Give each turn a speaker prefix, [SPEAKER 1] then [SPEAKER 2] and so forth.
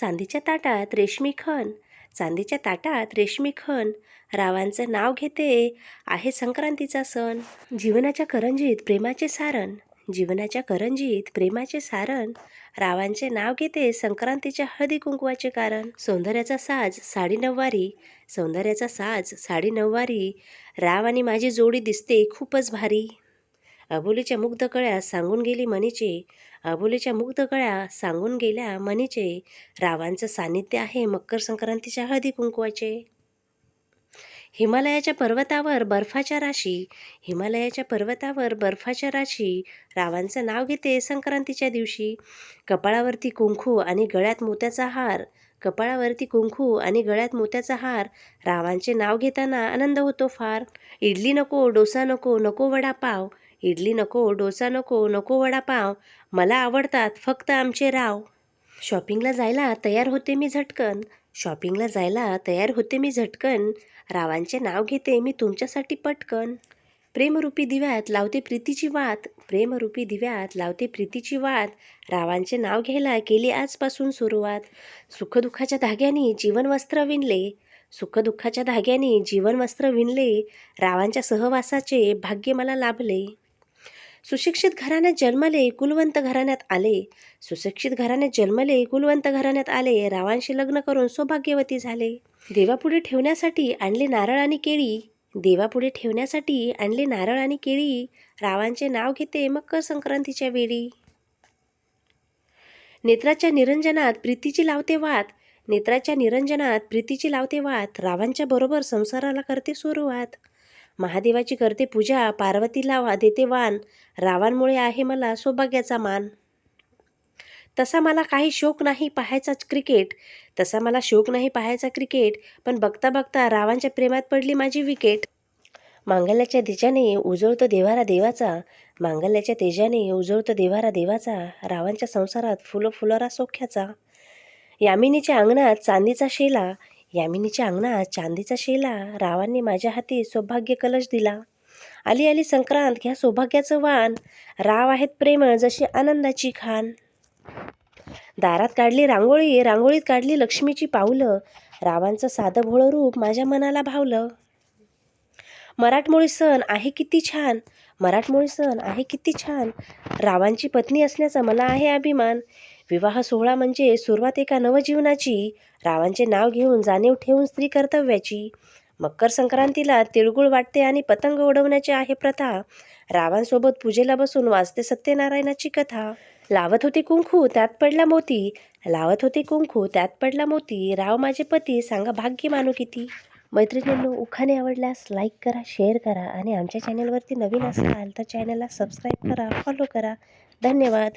[SPEAKER 1] चांदीच्या ताटात रेशमी खण. चांदीच्या ताटात रेशमी खण. रावांचं नाव घेते आहे संक्रांतीचा सण. जीवनाच्या करंजीत प्रेमाचे सारण. जीवनाच्या करंजीत प्रेमाचे सारण. रावांचे नाव घेते संक्रांतीच्या हळदी कुंकवाचे कारण. सौंदर्याचा साज साडी नऊवारी. सौंदर्याचा साज साडी नऊवारी. राव आणि माझी जोडी दिसते खूपच भारी. अबोलीच्या मुग्ध कळ्या सांगून गेली मनीचे. अबोलीच्या मुग्ध कळ्या सांगून गेल्या मनीचे. रावांचं सान्निध्य आहे मकर संक्रांतीच्या हळदी कुंकवाचे. हिमालयाच्या पर्वतावर बर्फाच्या राशी. हिमालयाच्या पर्वतावर बर्फाच्या राशी. रावांचं नाव घेते संक्रांतीच्या दिवशी. कपाळावरती कुंकू आणि गळ्यात मोत्याचा हार. कपाळावरती कुंकू आणि गळ्यात मोत्याचा हार. रावांचे नाव घेताना आनंद होतो फार. इडली नको डोसा नको नको वडापाव. इडली नको डोसा नको नको वडापाव. मला आवडतात फक्त आमचे राव. शॉपिंगला जायला तयार होते मी झटकन. शॉपिंगला जायला तयार होते मी झटकन. रावांचे नाव घेते मी तुमच्यासाठी पटकन. प्रेमरूपी दिव्यात लावते प्रीतीची वात. प्रेमरूपी दिव्यात लावते प्रीतीची वात. रावांचे नाव घ्यायला केली आजपासून सुरुवात. सुखदुःखाच्या धाग्याने जीवनवस्त्र विणले. सुखदुःखाच्या धाग्याने जीवनवस्त्र विणले. रावांच्या सहवासाचे भाग्य मला लाभले. सुशिक्षित घराण्यात जन्मले कुलवंत घराण्यात आले. सुशिक्षित घराण्यात जन्मले कुलवंत घराण्यात आले रावांशी लग्न करून सौभाग्यवती झाले. देवापुढे ठेवण्यासाठी आणले नारळ आणि केळी. देवापुढे ठेवण्यासाठी आणले नारळ आणि केळी. रावांचे नाव घेते मकर संक्रांतीच्या वेळी. नेत्राच्या निरंजनात प्रीतीची लावते वात. नेत्राच्या निरंजनात प्रीतीची लावते वात. रावांच्या बरोबर संसाराला करते सुरुवात. महादेवाची करते पूजा पार्वतीला वा देते वान रावांमुळे आहे मला सौभाग्याचा मान. तसा मला काही शोक नाही पाहायचा क्रिकेट तसा मला शोक नाही पाहायचा क्रिकेट पण बघता बघता रावांच्या प्रेमात पडली माझी विकेट मांगल्याच्या तेजाने उजळतो देवारा देवाचा मांगल्याच्या तेजाने उजळतो देवारा देवाचा रावांच्या संसारात फुलं फुलरा सोख्याचा. यामिनीच्या अंगणात चांदीचा शेला यामिनीच्या अंगणात चांदीचा शेला रावांनी माझ्या हाती सौभाग्य कलश दिला. आली आली संक्रांत घ्या सौभाग्याचं वाण. राव आहेत प्रेम जशी आनंदाची खान. दारात काढली रांगोळी रांगोळीत काढली लक्ष्मीची पावलं. रावांचं साधं भोळं रूप माझ्या मनाला भावलं. मराठमोळी सण आहे किती छान. मराठमोळी सण आहे किती छान. रावांची पत्नी असण्याचा मला आहे अभिमान. विवाह सोहळा म्हणजे सुरुवात एका नवजीवनाची रावांचे नाव घेऊन जाणीव ठेवून स्त्री कर्तव्याची. मकर संक्रांतीला तिळगुळ वाटते आणि पतंग उडवण्याची आहे प्रथा. रावांसोबत पूजेला बसून वाचते सत्यनारायणाची कथा. लावत होते कुंकू त्यात पडला मोती. लावत होते कुंकू त्यात पडला मोती. राव माझे पती सांगा भाग्य मानू किती. मैत्रिणींनो उखाणे आवडल्यास लाईक करा शेअर करा आणि आमच्या चॅनलवरती नवीन असाल तर चॅनलला सबस्क्राईब करा फॉलो करा. धन्यवाद.